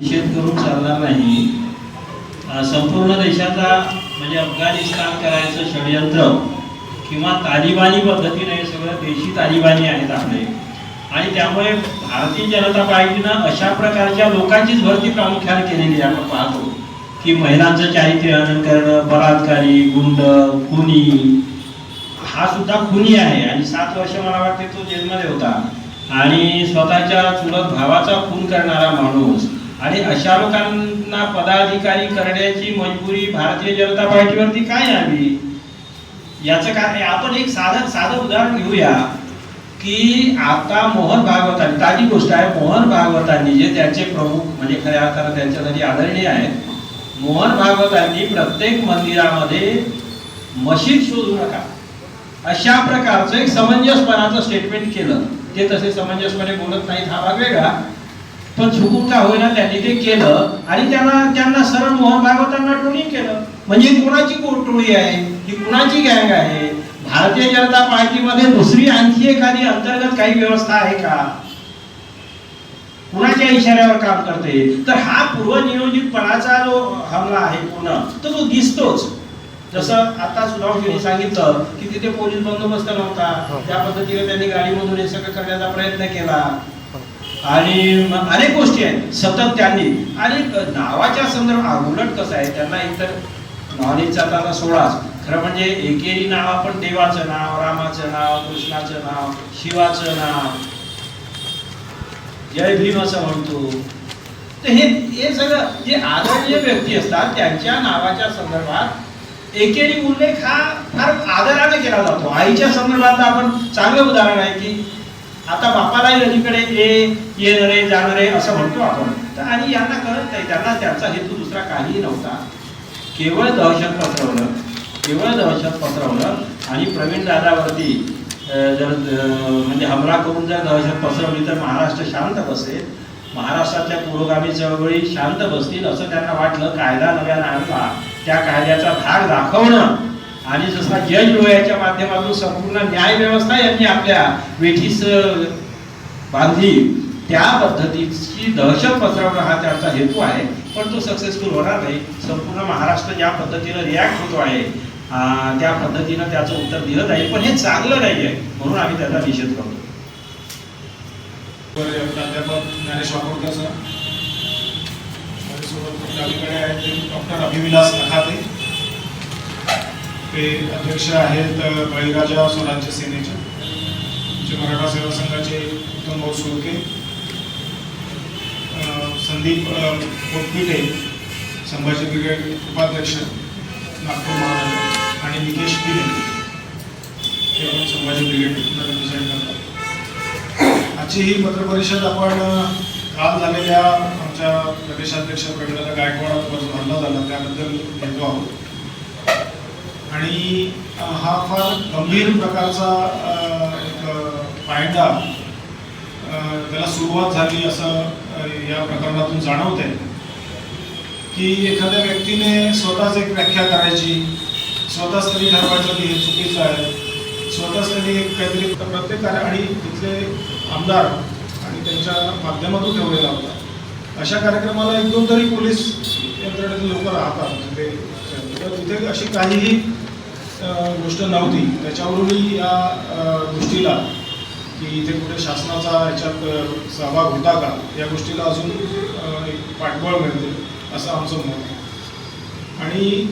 निषेध करून चालणार नाही. संपूर्ण देशाचा म्हणजे अफगाणिस्तान करायचं षडयंत्र किंवा तालिबानी पद्धतीने हे सगळं देशी तालिबानी आहेत आपले. आणि त्यामुळे भारतीय जनता पार्टीनं अशा प्रकारच्या लोकांचीच भरती प्रामुख्याने केलेली आहे आपण पाहतो. की महिलांचं चारित्र्य हनन करणं बलात्कारी गुंड खुनी हा सुद्धा खुनी आहे. आणि सात वर्ष मला वाटते तो जेलमध्ये होता. आणि स्वतःच्या चुलत भावाचा खून करणारा माणूस आणि अशा लोकांना पदाधिकारी करण्याची मजबुरी भारतीय जनता पार्टीवरती काय यावी? याचं काय आपण एक साधं साधं उदाहरण घेऊया की आता मोहन भागवतांनी ताजी गोष्ट आहे मोहन भागवतांनी जे त्यांचे प्रमुख म्हणजे खऱ्या अर्थानं त्यांच्यासाठी आदरणीय आहेत मोहन भागवतांनी प्रत्येक मंदिरामध्ये मशीद शोधू नका. अशा प्रकारचं एक समंजसपणाचं स्टेटमेंट केलं. ते तसे समंजसपणे बोलत नाहीत. हा भाग वेगळा. पण चुकून का होईना त्यांनी ते केलं आणि त्यांना त्यांना सरळ मोहन भागवतांना टोळी केलं. म्हणजे ही कुणाची को- टोळी आहे? ही कुणाची गँग आहे? भारतीय जनता पार्टीमध्ये दुसरी आणखी एखादी अंतर्गत काही व्यवस्था आहे का? कुणाच्या इशाऱ्यावर काम करते? तर हा पूर्वनियोजितपणाचा जो हमला आहे पूर्ण तर तो दिसतोच. जसं आता सुधावशीने सांगितलं की तिथे पोलीस बंदोबस्त नव्हता. त्या पद्धतीने त्यांनी गाडीमधून हे सगळं करण्याचा प्रयत्न केला. आणि अनेक गोष्टी आहेत. सतत त्यांनी. आणि नावाच्या संदर्भात उलट कसं आहे त्यांना इतर नॉलेजचा आता सोडाच खरं म्हणजे एकेरी नाव आपण देवाचं नाव रामाचं नाव कृष्णाचं नाव शिवाचं नाव जय भीम असं म्हणतो. तर हे हे सगळं जे आदरणीय व्यक्ती असतात त्यांच्या नावाच्या संदर्भात एकेरी उल्लेख हा फार आदराने केला जातो. आईच्या संदर्भात आपण चांगलं उदाहरण आहे की आता बापालाही अलीकडे ये येणारे जाणारे असं म्हणतो आपण. तर आणि यांना कळत नाही त्यांना त्यांचा हेतू दुसरा काहीही नव्हता. केवळ दहशत पसरवलं केवळ दहशत पसरवलं आणि प्रवीण दादावरती जर म्हणजे हमला करून जर दहशत पसरवली तर महाराष्ट्र शांत बसेल. महाराष्ट्रातल्या पुरोगामी चळवळी शांत बसतील असं त्यांना वाटलं. कायदा नव्यानं आणला त्या कायद्याचा भाग दाखवणं आणि जसा जज लोह्याच्या माध्यमातून संपूर्ण न्याय व्यवस्था यांनी आपल्या वेठीस बांधली त्या पद्धतीची दहशत पसरवणं हा त्यांचा हेतू आहे. पण तो सक्सेसफुल होणार नाही. संपूर्ण महाराष्ट्र ज्या पद्धतीनं रिॲक्ट होतो आहे त्या पद्धतीनं त्याचं उत्तर दिलं जाईल पण हे चांगलं नाही आहे म्हणून आम्ही त्याचा निषेध करतो. प्राध्यापक ज्ञानेश वाकोडकर सर. माझ्यासोबत आहेत डॉक्टर अभिविलास नखाते. ते अध्यक्ष आहेत बळीराजा स्वराज्य सेनेचे जे मराठा सेवा संघाचे उत्तम भाऊ संदीप पोटपिटे संभाजी ब्रिगेड उपाध्यक्ष नागपूर महाराज आणि निकेश पिले हे पण संभाजी ब्रिगेड रिप्रेझेंट करतात. आजची ही पत्रपरिषद आपण काल झालेल्या आमच्या प्रदेशाध्यक्ष प्रवीणदादा गायकवाड जो हल्ला झाला त्याबद्दल घेतो आहोत. आणि हा फार गंभीर प्रकारचा एक फायदा त्याला सुरुवात झाली असं या प्रकरणातून जाणवत. आहे की एखाद्या व्यक्तीने स्वतःच एक व्याख्या करायची स्वतःच तरी ठरवायचं की हे चुकीचं आहे स्वतःच त्यांनी एक काहीतरी प्रत्येक कार्य आणि तिथले आमदार आणि त्यांच्या माध्यमातून ठेवलेला होता. अशा कार्यक्रमाला एक दोन तरी पोलीस यंत्रणेतील लोक राहतात. म्हणजे तिथे अशी काहीही गोष्ट नव्हती. त्याच्यावरूनही या गोष्टीला की इथे कुठे शासनाचा याच्यात सहभाग होता का या गोष्टीला अजून एक पाठबळ मिळते असं आमचं मत आहे. आणि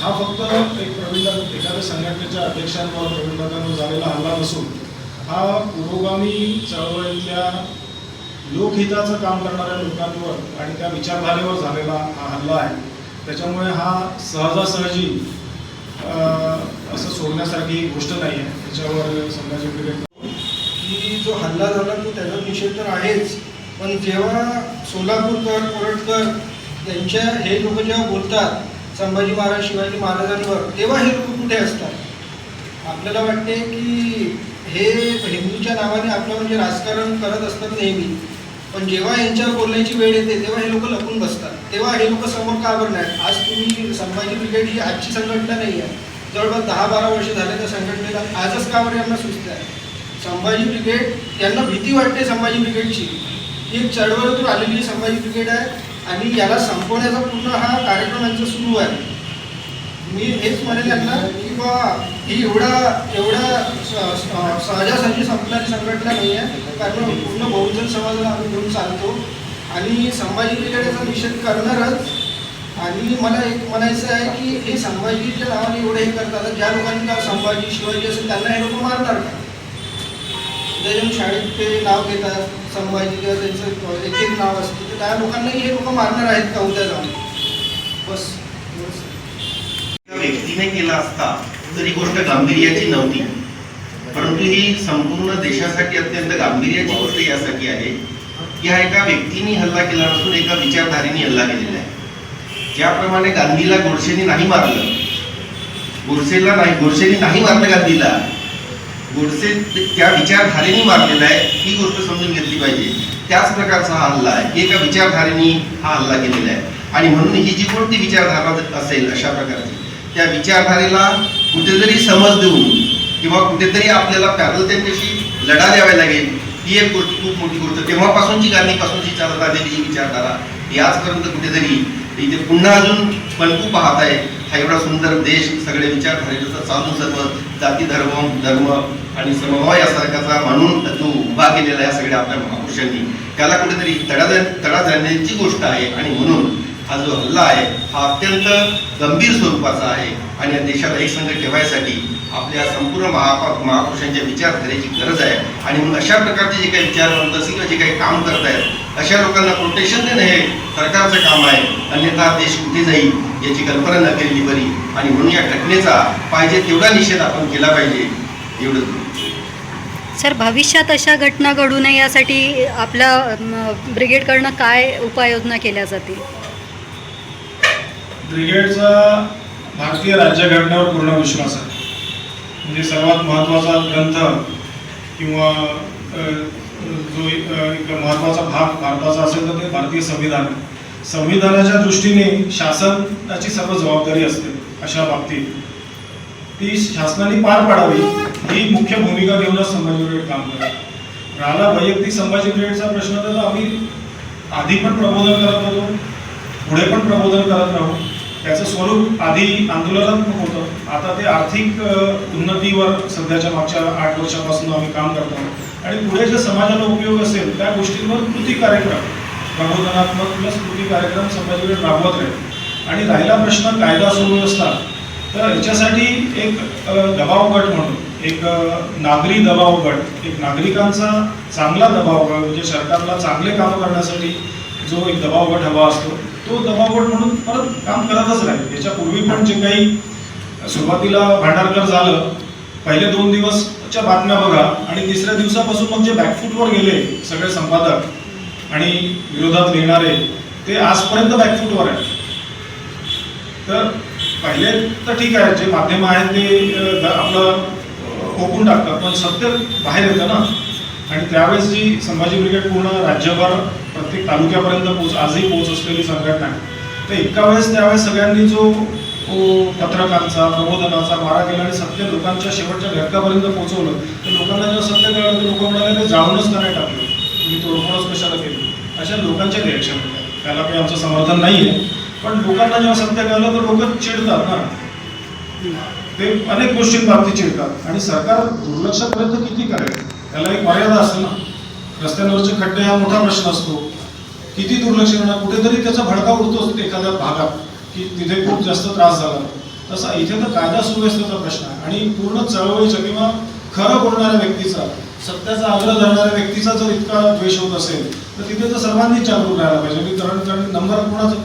हा फक्त एक प्रवीण एखाद्या संघटनेच्या अध्यक्षांवर प्रवीणदादांवर झालेला हल्ला नसून हा पुरोगामी चळवळीतल्या लोकहिताचं काम करणाऱ्या लोकांवर आणि त्या विचारधारेवर झालेला हा हल्ला आहे. त्याच्यामुळे हा सहजासहजी असं सोडण्यासारखी गोष्ट नाही आहे त्याच्यावर संभाजी की जो हल्ला झाला तो त्याचा निषेध तर आहेच पण जेव्हा सोलापूरकर कोरटकर यांच्या हे लोक जेव्हा बोलतात संभाजी महाराज शिवाजी महाराजांवर तेव्हा हे लोक कुठे असतात? आपल्याला वाटते की हे हिंदूच्या नावाने आपलं म्हणजे राजकारण करत असतात नेहमी पण जेव्हा यांच्यावर बोलण्याची वेळ येते तेव्हा हे लोक लपून बसतात. तेव्हा हे लोक समोर का बरं नाही? आज तुम्ही संभाजी ब्रिगेड ही आजची संघटना नाही आहे जवळपास दहा बारा वर्ष झाले त्या संघटनेला आजच का बरं यांना सुचत आहे? संभाजी ब्रिगेड त्यांना भीती वाटते संभाजी ब्रिगेडची. ही एक चळवळीतून आलेली संभाजी ब्रिगेड आहे आणि याला संपवण्याचा पूर्ण हा कार्यक्रम यांचा सुरू आहे. मी हेच म्हणेल यांना की बा ही एवढा एवढा सहजासहजी संपणारी संघटना नाही आहे. कारण पूर्ण बहुजन समाजाला आम्ही घेऊन चालतो. आणि संभाजी ब्रिगेडचा निषेध करणारच. आणि मला एक म्हणायचं आहे की हे संभाजीच्या नावाने एवढे हे करतात. ज्या लोकांनी नाव संभाजी शिवाजी असेल त्यांना हे लोक मारणार का शाळेत ते नाव घेतात. संभाजी किंवा त्यांचं एक एक नाव असतं. तर त्या लोकांनाही हे लोक मारणार आहेत का उद्या जाऊन? बस. व्यक्तीने केला असता तरी गोष्ट गांभीर्याची नव्हती. परंतु ही संपूर्ण देशासाठी अत्यंत गांभीर्याची गोष्ट यासाठी आहे. या एका व्यक्तीने हल्ला केला नसून एका विचारधारेने हल्ला केलेला आहे. ज्याप्रमाणे गांधीला गोडसेने नाही मारलं गोडसेला नाही गोडसेने नाही मारलं गांधीला गोडसे त्या विचारधारेने मारलेला आहे ही गोष्ट समजून घेतली पाहिजे. त्याच प्रकारचा हा हल्ला आहे की एका विचारधारेने हा हल्ला केलेला आहे. आणि म्हणून ही जी कोणती विचारधारा असेल अशा प्रकारची त्या विचारधारेला कुठेतरी समज देऊन किंवा कुठेतरी आपल्याला पॅरल त्यांच्याशी लढा द्यावा लागेल ही एक गोष्ट खूप मोठी गोष्ट. तेव्हापासूनची गांधीपासूनची चालत आलेली ही विचारधारा ही आजपर्यंत कुठेतरी इथे पुन्हा अजून पलकू पाहत आहे. हा एवढा सुंदर देश सगळे विचारधारेचं चालू सर्व जाती धर्म धर्म आणि समभाव यासारखाचा म्हणून जो उभा केलेला आहे सगळ्या आपल्या महापुरुषांनी. त्याला कुठेतरी तडा तडा जाण्याची गोष्ट आहे आणि म्हणून हा जो हल्ला आहे हा अत्यंत गंभीर स्वरूपाचा आहे आणि या देशाला एकसंघ ठेवायसाठी आपल्या संपूर्ण महापा महापुरुषांच्या विचारधारेची गरज आहे. आणि म्हणून अशा प्रकारचे जे काही विचारवंत असतील किंवा जे काही काम करत आहेत अशा लोकांना प्रोटेक्शन देणं हे सरकारचं काम आहे. अन्यथा देश कुठे जाईल याची कल्पना न केलेली बरी. आणि म्हणून या घटनेचा पाहिजे तेवढा निषेध आपण केला पाहिजे. एवढंच. सर भविष्यात अशा घटना घडू नये यासाठी आपल्या ब्रिगेडकडनं काय उपाययोजना केल्या जातील? ब्रिगेडचा भारतीय राज्यघटनेवर पूर्ण विश्वास आहे. म्हणजे सर्वात महत्त्वाचा ग्रंथ किंवा जो एक एक महत्त्वाचा भाग भारताचा असेल तर ते भारतीय संविधान संविधानाच्या दृष्टीने शासनाची सर्व जबाबदारी असते अशा बाबतीत. ती शासनाने पार पाडावी ही मुख्य भूमिका घेऊनच संभाजी ब्रिगेड काम करत राहिला वैयक्तिक संभाजी ब्रिगेडचा प्रश्न तर आम्ही आधी पण प्रबोधन करत होतो पुढे पण प्रबोधन करत राहू. त्याचं स्वरूप आधी आंदोलनात्मक होतं. आता ते आर्थिक उन्नतीवर सध्याच्या मागच्या आठ वर्षापासून आम्ही काम करतो आणि पुढे जे समाजाला उपयोग असेल त्या गोष्टींवर कृती कार्यक्रम प्रबोधनात्मक प्लस कृती कार्यक्रम समाजाकडे राबवत राहील. आणि राहिला प्रश्न कायदा सुव्यवस्था तर याच्यासाठी एक दबाव गट म्हणून एक नागरी दबाव गट एक नागरिकांचा चांगला दबाव गट म्हणजे सरकारला चांगले काम करण्यासाठी जो एक दबाव गट हवा असतो तो दबाव म्हणून परत काम करतच राहील. याच्यापूर्वी पण जे काही सुरुवातीला भांडारकर झालं पहिले दोन दिवसच्या बातम्या बघा आणि तिसऱ्या दिवसापासून मग जे बॅकफूटवर गेले सगळे संपादक आणि विरोधात लिहिणारे ते आजपर्यंत बॅकफूटवर आहेत. तर पहिले तर ठीक आहे जे माध्यम आहेत ते आपलं अ, टाकतात पण सत्य बाहेर येतं ना. आणि त्यावेळेस जी संभाजी ब्रिगेड पूर्ण राज्यभर प्रत्येक तालुक्यापर्यंत पोच आजही पोच असलेली संघटना आहे. तर एका वेळेस त्यावेळेस सगळ्यांनी जो पत्रकारांचा प्रबोधनाचा मारा केला आणि सत्य लोकांच्या शेवटच्या घटकापर्यंत पोहोचवलं तर लोकांना जेव्हा सत्य कळलं तर लोक म्हणाले ते जाळूनच का नाही टाकलं? तुम्ही तोडफोडच कशाला केली? अशा लोकांचे रिॲक्शन होते त्याला काही आमचं समर्थन नाही आहे पण लोकांना जेव्हा सत्य कळलं तर लोक चिडतात ना. ते अनेक गोष्टींबाबतीत चिडतात. आणि सरकार दुर्लक्षापर्यंत किती करेल? त्याला एक मर्यादा असते ना. रस्त्यांवरचे खड्डे हा मोठा प्रश्न असतो. किती दुर्लक्ष करणार? कुठेतरी त्याचा भडका उडतोच एखाद्या भागात की तिथे खूप जास्त त्रास झाला. तसा इथे तर कायदा सुव्यवस्थेचा प्रश्न आहे. आणि पूर्ण चळवळीचा किंवा खरं बोलणाऱ्या व्यक्तीचा सत्याचा आग्रह धरणाऱ्या व्यक्तीचा जर इतका द्वेष होत असेल तर तिथे तर सर्वांनीच जागरूक राहायला पाहिजे. मी कारण कारण नंबर कोणाचं?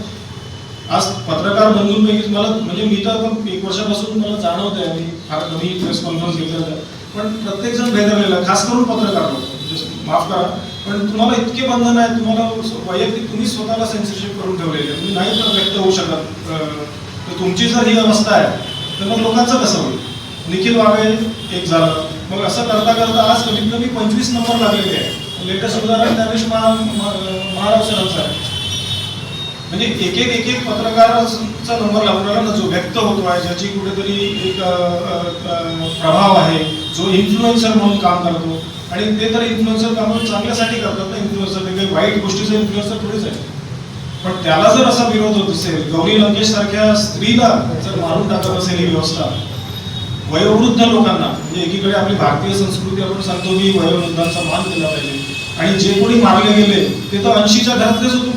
आज पत्रकार बंधूंपैकी मला म्हणजे मी तर पण एक वर्षापासून मला जाणवत आहे मी फार कमी प्रेस कॉन्फरन्स घेतल्या पण प्रत्येक जण भेदरलेला खास करून पत्रकार लोक. माफ करा. पण तुम्हाला इतके बंधन आहे तुम्हाला वैयक्तिक तुम्ही स्वतःला सेन्सरशिप करून ठेवलेले आहे. तुम्ही नाही तर व्यक्त होऊ शकत. तर तुमची जर ही अवस्था आहे तर मग लोकांचं कसं होईल? निखिल वाबे एक झालं. मग असं करता करता आज कमीत कमी पंचवीस नंबर लागलेले आहे लेटेस्ट उदाहरण त्यावेळेस महा महाराव सरांचं आहे. म्हणजे एक एक एक एक पत्रकाराचा नंबर लागून ना जो व्यक्त होतो आहे ज्याची कुठेतरी एक प्रभाव आहे. जो इन्फ्लुएन्सर म्हणून काम करतो. आणि ते तर इन्फ्लुएन्सर कामं चांगल्यासाठी करतात ना इन्फ्लुएन्सर ते काही वाईट गोष्टीचं इन्फ्लुएन्सर थोडीच आहे. पण त्याला जर असा विरोध होत असेल गौरी लंकेश सारख्या स्त्रीला जर मारून टाकत असेल ही व्यवस्था वयोवृद्ध लोकांना म्हणजे एकीकडे आपली भारतीय संस्कृती आपण सांगतो की वयोवृद्धांचा मान केला पाहिजे. आणि जे कोणी मारले गेले ते तर ऐंशीच्या घरातलेच होते.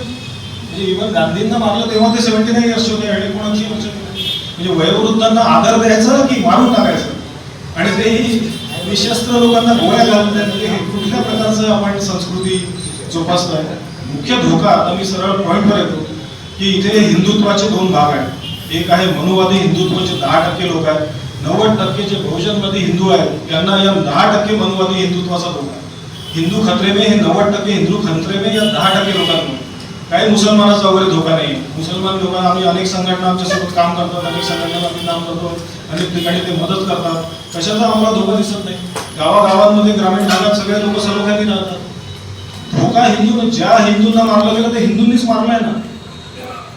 म्हणजे इव्हन गांधींना मारलं तेव्हा ते सेव्हन्टी नाईन इयर्स होते आणि कोणाची म्हणजे वयोवृद्धांना आदर द्यायचा की मारून टाकायचं? आणि ते निशस्त्र लोकांना गोळ्या घालून आहेत म्हणजे हे कुठल्या प्रकारचं आपण संस्कृती जोपासतोय? मुख्य धोका आता मी सरळ पॉईंटवर येतो की इथे हिंदुत्वाचे दोन भाग आहेत. एक आहे मनुवादी हिंदुत्वाचे दहा टक्के लोक आहेत. नव्वद टक्के जे बहुजनवादी हिंदू आहेत. त्यांना या दहा टक्के मनुवादी हिंदुत्वाचा धोका हिंदू खत्रेमे हे नव्वद टक्के हिंदू खत्रेमे या दहा टक्के लोकांना काही मुसलमानाचा वगैरे धोका नाही. मुसलमान लोकांना आम्ही अनेक संघटना आमच्यासोबत काम करतात अनेक संघटना आम्ही काम करतो अनेक ठिकाणी ते मदत करतात. कशाचा आम्हाला धोका दिसत नाही. गावागावांमध्ये ग्रामीण भागात सगळे लोक सर्वखाती राहतात. धोका हिंदू ज्या हिंदूंना मारलं गेलं ते हिंदूंनीच मारलाय ना.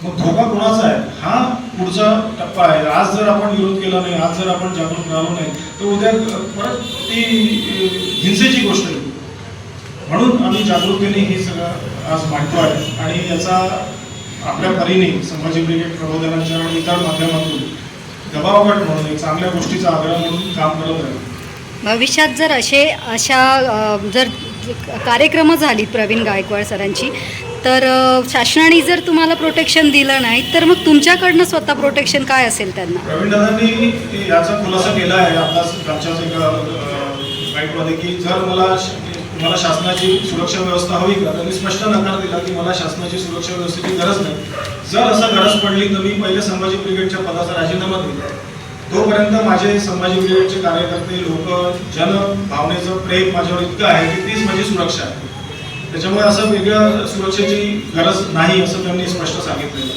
मग धोका कोणाचा आहे? हा पुढचा टप्पा आहे. आज जर आपण विरोध केला नाही आज जर आपण जागरूक राहिलो नाही तर उद्या परत ती हिंसेची गोष्ट आहे. म्हणून आम्ही जागरूकतेने हे सगळं आज मांडतो आहे. आणि याचा आपल्या परीने संभाजी ब्रिगेड प्रबोधनाच्या आणि इतर माध्यमातून दबावगट म्हणून एक चांगल्या गोष्टीचा आग्रह म्हणून काम करत आहे. भविष्यात जर असे अशा जर कार्यक्रम झाली प्रवीण गायकवाड सरांची तर शासनाने जर तुम्हाला प्रोटेक्शन दिलं नाही तर मग तुमच्याकडनं स्वतः प्रोटेक्शन काय असेल त्यांना? प्रवीण दादांनी याचा खुलासा केला आहे. आपल्याच आमच्याच एका बाईटमध्ये की जर मला मला शासनाची सुरक्षा व्यवस्था हवी का? त्यांनी स्पष्ट नकार दिला की मला शासनाची सुरक्षा व्यवस्थेची गरज नाही. जर असं गरज पडली तर मी पहिले संभाजी ब्रिगेडच्या पदाचा राजीनामा दिला तोपर्यंत माझे संभाजी ब्रिगेडचे कार्यकर्ते लोक जन भावनेचं प्रेम माझ्यावर इतकं आहे की तीच माझी सुरक्षा आहे. त्याच्यामुळे असं वेगळ्या सुरक्षेची गरज नाही असं त्यांनी स्पष्ट सांगितलेलं